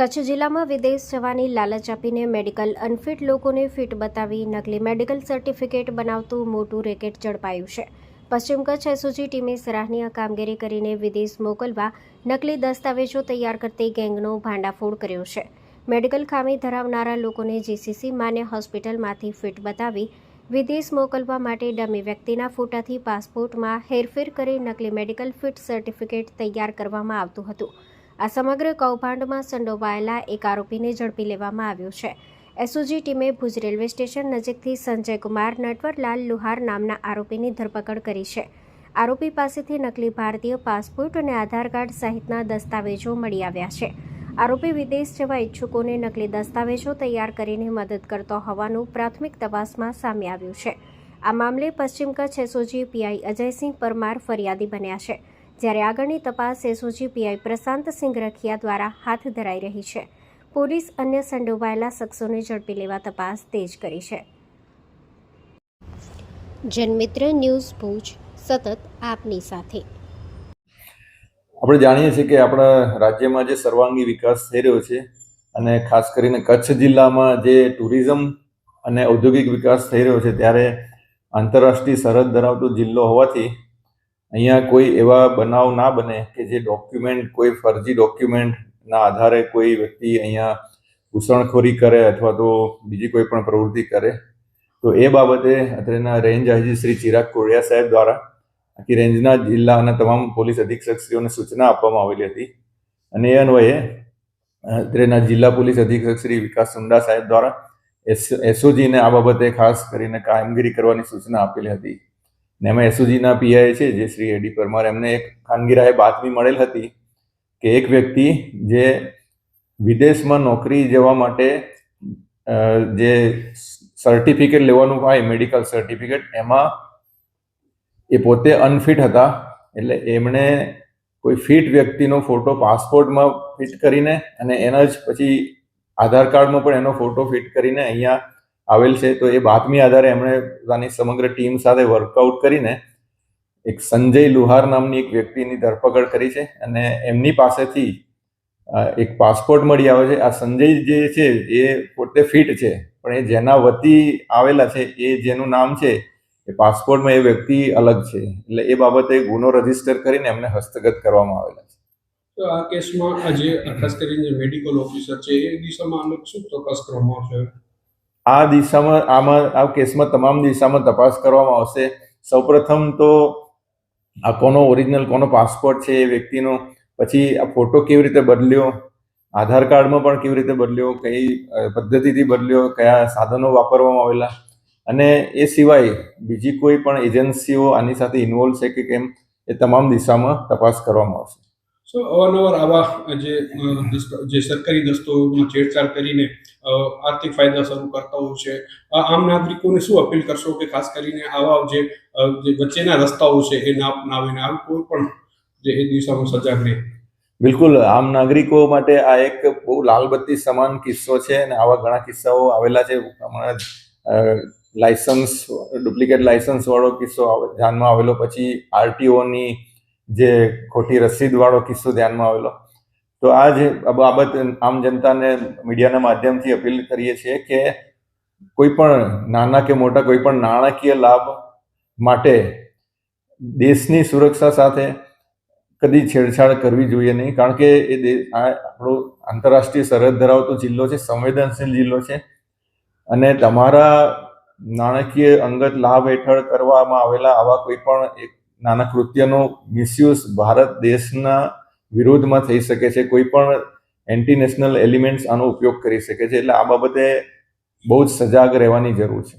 કચ્છ જિલ્લામાં વિદેશ જવાની લાલચ આપીને મેડિકલ અનફિટ લોકોને ફિટ બતાવી નકલી મેડિકલ સર્ટિફિકેટ બનાવતું મોટું રેકેટ ઝડપાયું છે. પશ્ચિમ કચ્છ એસઓજી ટીમે સરાહનીય કામગીરી કરીને વિદેશ મોકલવા નકલી દસ્તાવેજો તૈયાર કરતી ગેંગનો ભાંડાફોડ કર્યો છે. મેડિકલ ખામી ધરાવનારા લોકોને જીસીસી માન્ય હોસ્પિટલમાંથી ફિટ બતાવી વિદેશ મોકલવા માટે ડમી વ્યક્તિના ફોટાથી પાસપોર્ટમાં હેરફેર કરી નકલી મેડિકલ ફિટ સર્ટિફિકેટ તૈયાર કરવામાં આવતું હતું. આ સમગ્ર કૌભાંડમાં સંડોવાયેલા એક આરોપીને ઝડપી લેવામાં આવ્યો છે. એસઓજી ટીમે ભુજ રેલવે સ્ટેશન નજીકથી સંજય કુમાર નટવરલાલ લુહાર નામના આરોપીની ધરપકડ કરી છે. આરોપી પાસેથી નકલી ભારતીય પાસપોર્ટ અને આધાર કાર્ડ સહિતના દસ્તાવેજો મળી આવ્યા છે. આરોપી વિદેશ જવા ઈચ્છુકોને નકલી દસ્તાવેજો તૈયાર કરીને મદદ કરતો હોવાનું પ્રાથમિક તપાસમાં સામે આવ્યું છે. આ મામલે પશ્ચિમ કચ્છ એસઓજી પીઆઈ અજયસિંહ પરમાર ફરિયાદી બન્યા છે. જ્યારે આગળની તપાસ એસઓજી પીઆઈ પ્રશાંત સિંઘ રખિયા દ્વારા હાથ ધરાઈ રહી છે. પોલીસ અન્ય સંડોવાયેલા શખ્સોને ઝડપી લેવા તપાસ તેજ કરી છે. જનમિત્ર ન્યૂઝ ભુજ સતત આપની સાથે. આપણે જાણીએ છીએ કે આપણા રાજ્યમાં જે સર્વાંગી વિકાસ થઈ રહ્યો છે અને ખાસ કરીને કચ્છ જિલ્લામાં જે ટુરિઝમ અને ઔદ્યોગિક વિકાસ થઈ રહ્યો છે ત્યારે આંતરરાષ્ટ્રીય સરહદ ધરાવતો જિલ્લો હોવાથી અહીંયા કોઈ એવા બનાવ ના બને કે જે ડોક્યુમેન્ટ કોઈ ફરજી ડોક્યુમેન્ટના આધારે કોઈ વ્યક્તિ અહીંયા ઘૂસણખોરી કરે અથવા તો બીજી કોઈ પણ પ્રવૃત્તિ કરે. તો એ બાબતે અત્રેના રેન્જ આઈજી શ્રી ચિરાગ કોળિયા સાહેબ દ્વારા આખી રેન્જના જિલ્લા અને તમામ પોલીસ અધિક્ષકશ્રીઓને સૂચના આપવામાં આવેલી હતી. અને એ અન્વયે અત્રેના જિલ્લા પોલીસ અધિક્ષક શ્રી વિકાસ સુંડા સાહેબ દ્વારા એસ, એસઓજીને આ બાબતે ખાસ કરીને કામગીરી કરવાની સૂચના આપેલી હતી. ને એમાં એસઓજીના પીઆઈ છે, જે શ્રી એડી પરમાર, એમને એક ખાનગીરાએ બાતમી મળેલ હતી કે એક વ્યક્તિ જે વિદેશમાં નોકરી જવા માટે જે સર્ટિફિકેટ લેવાનું હોય મેડિકલ સર્ટિફિકેટ એમાં એ પોતે અનફિટ હતા. એટલે એમણે કોઈ ફિટ વ્યક્તિનો ફોટો પાસપોર્ટમાં ફિટ કરીને અને એના જ પછી આધાર કાર્ડમાં પણ એનો ફોટો ફિટ કરીને અહીંયા આવેલ છે, તો એ બાતમી આધારે એમણે પોતાની સમગ્ર ટીમ સાથે વર્કઆઉટ કરીને એક સંજય લુહાર નામની એક વ્યક્તિની ધરપકડ કરી છે અને એમની પાસેથી એક પાસપોર્ટ મળી આવે છે. આ સંજય જે છે, એ પોતે ફિટ છે, પણ એ જેના વતી આવેલા છે, એ જેનું નામ છે, એ પાસપોર્ટમાં એ વ્યક્તિ અલગ છે. એટલે એ બાબતે ગુનો રજિસ્ટર કરીને એમને હસ્તગત કરવામાં આવેલા છે. તો આ કેસમાં આજે ખાસ કરીને મેડિકલ ઓફિસર છે, એ દિશામાં અલગ શું તપાસ કરવામાં આવશે આ દિશામાં, આમાં, આ કેસમાં તમામ દિશામાં તપાસ કરવામાં આવશે. સૌપ્રથમ તો આ કોનો ઓરિજિનલ, કોનો પાસપોર્ટ છે એ વ્યક્તિનો, પછી આ ફોટો કેવી રીતે બદલ્યો, આધાર કાર્ડમાં પણ કેવી રીતે બદલ્યો, કઈ પદ્ધતિથી બદલ્યો, કયા સાધનો વાપરવામાં આવેલા, અને એ સિવાય બીજી કોઈ પણ એજન્સીઓ આની સાથે ઇન્વોલ્વ છે કે કેમ, એ તમામ દિશામાં તપાસ કરવામાં આવશે. સો અવારનવાર આવા જે જે સરકારી દસ્તાવેજમાં છેડછાડ કરીને આર્થિક ફાયદા શરૂ કરતા હોય છે આમ નાગરિકોને શું અપીલ કરશો કે ખાસ કરીને આવા જે વચ્ચેના રસ્તાઓ છે એ ના અપનાવીને આવું કોઈ પણ જે એ દિશામાં સજાગ રહે? બિલકુલ, આમ નાગરિકો માટે આ એક બહુ લાલબત્તી સમાન કિસ્સો છે અને આવા ઘણા કિસ્સાઓ આવેલા છે. હમણાં લાયસન્સ, ડુપ્લિકેટ લાયસન્સ વાળો કિસ્સો ધ્યાનમાં આવેલો. પછી આરટીઓની જે ખોટી રસીદ વાળો કિસ્સો ધ્યાનમાં આવેલો. તો આ જે બાબત આમ જનતાને મીડિયાના માધ્યમથી અપીલ કરીએ છીએ કે કોઈ પણ નાના કે મોટા, કોઈ પણ નાણાકીય લાભ માટે દેશની સુરક્ષા સાથે કદી છેડછાડ કરવી જોઈએ નહીં. કારણ કે એ આપણો આંતરરાષ્ટ્રીય સરહદ ધરાવતો જિલ્લો છે, સંવેદનશીલ જિલ્લો છે. અને તમારા નાણાકીય અંગત લાભ હેઠળ કરવામાં આવેલા આવા કોઈ પણ એક નાના કૃત્યનો મિસયુઝ ભારત દેશના વિરોધમાં થઈ શકે છે, કોઈ પણ એન્ટી નેશનલ એલિમેન્ટ્સ આનો ઉપયોગ કરી શકે છે, એટલે આ બાબતે બહુ જ સજાગ રહેવાની જરૂર છે.